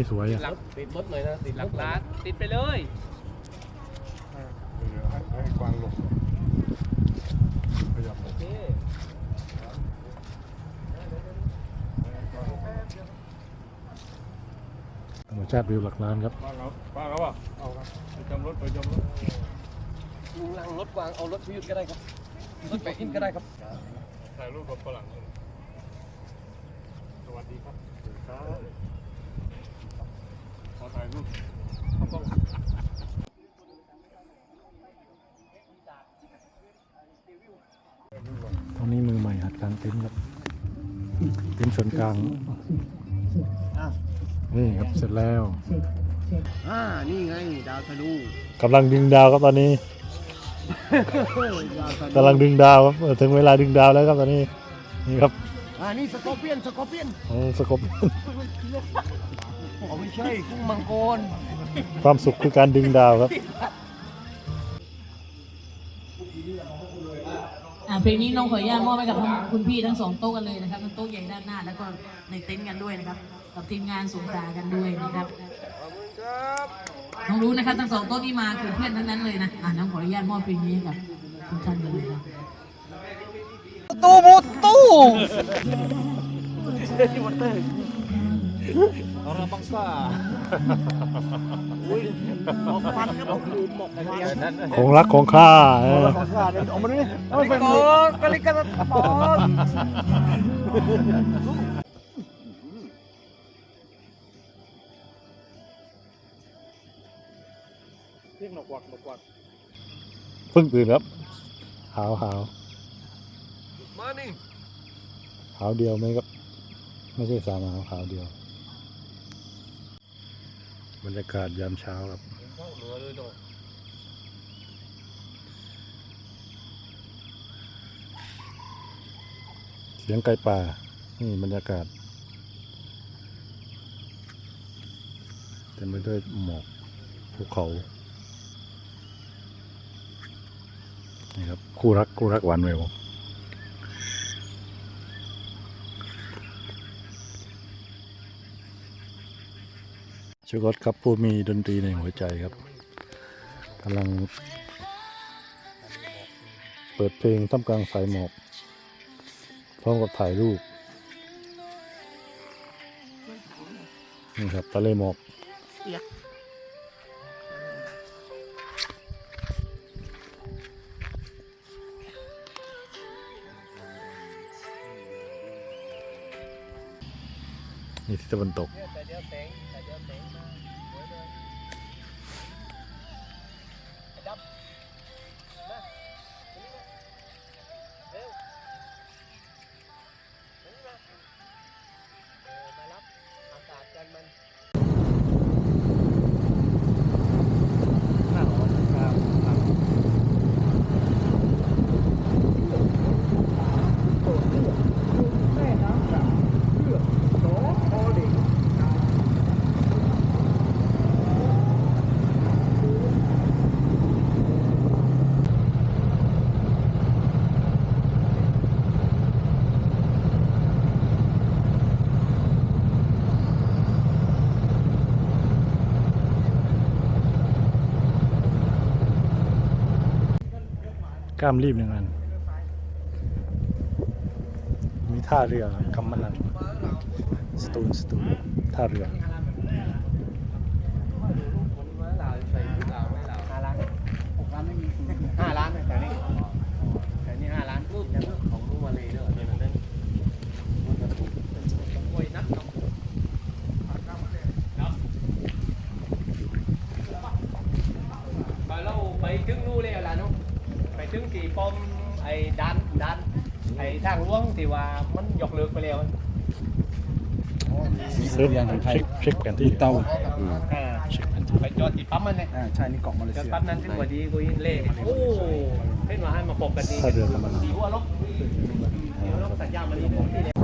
วันนี้สวยอะ หลักติดรถหน่อยนะติดหหลัลักกล้าล้านนติดไปเลยเดี๋ยวให้ให้กวางหลบขยับหลบโอเคธรรมชาติวิวหลักล้านครับป้าเอาป้าเอาป่ะเอาครับไปจำรถไปจำรถลุงลังรถกวางเอารถพิยุทธก็ได้ครับรถไปอินก็ได้ครับถ่ายรูปกับฝรั่งเลยสวัสดีครับ ขอถ่ายรูปเขาต้องตรงนี้มือใหม่หัดกางเต็นท์ครับเต็นท์ส่วนกลางนี่ครับเสร็จแล้วอ่านี่ไงดาวธนูกำลังดึงดาวครับตอนนี้ดาวธนูกำลังดึงดาวครับเออถึงเวลาดึงดาวแล้วครับตอนนี้นี่ครับอ่านี่สกอร์เปียนสกอร์เปียนโอ้สกบ อ๋อไม่ใช่กุ้งมังกรความสุขคือการดึงดาวครับ อ่าเพลงนี้น้องขออนุญาตมอบให้กับทั้งคุณพี่ทั้งสองโต๊ะกันเลยนะครับทั้งโต๊ะใหญ่ด้านหน้า แล้วก็ในเต็นท์กันด้วยนะครับ กับทีมงานสงกรานต์กันด้วยนะครับน้องรู้นะครับทั้งสองโต๊ะนี้มาคือเพื่อนทั้งนั้นเลยนะอ่าน้องขออนุญาตมอบเพลงนี้ให้กับทุกท่านกันเลยนะตู้บูตู้เราบังซ่าฟันครับผมลืมบอกฟันของรักของข้าเออออกมาดิเอาไปก่อนกะลิกะปอนเรียกหนกวักหนกวักเพิ่งตื่นครับหาวหาวมานี่หาวเดียวไหมครับ ไม่ใช่สามหาวหาวเดียว บรรยากาศยามเช้าครับเข้าเหนือเลยเนาะเสียงไก่ป่า นี่บรรยากาศเต็มไปด้วยหมอกภูเขา นี่ครับ คู่รักคู่รักหวานแหวว ชูรสครับผู้มีดนตรีในหัวใจครับกำลัง เปิดเพลงท่ามกลางสายหมอกพร้อมกับถ่ายรูปนี่ครับทะเลหมอก นี่ที่ตะวันตกแต่เดี๋ยวแสงแต่เดี๋ยวแสงมา กล้ามรีบหนึ่งอัน มีท่าเรือกำมะลันสตูนสตูนท่าเรือ ห้าล้านหกล้านไม่มีห้าล้านแต่นี่แต่นี่ห้าล้านรูปยังของรูปมาเลยเด้อเดี๋ยวนั้น โอ้ยนักเนาะ ไปเราไปถึงนู่นแล้วล่ะเนาะไปถึงที่ ป้อมไอ้ดันดันไอ้ทางหลวงที่ว่ามันยกเลิกไปแล้วเริ่มยังเช็คเช็คแผนที่เตาอ่าเช็คแผนที่ไปจอดที่ปั๊มมันเนี่ยอ่าใช่นี่เกาะมาเลจอดเซียปั๊มนั้นถึงกว่าดีกูยินเล่โอ้เห็นว่าให้มาพบกันดีท่าเรือกำมะลันดีหัวลบดีหัวลบสัญญาณมันดีที่เนี่ย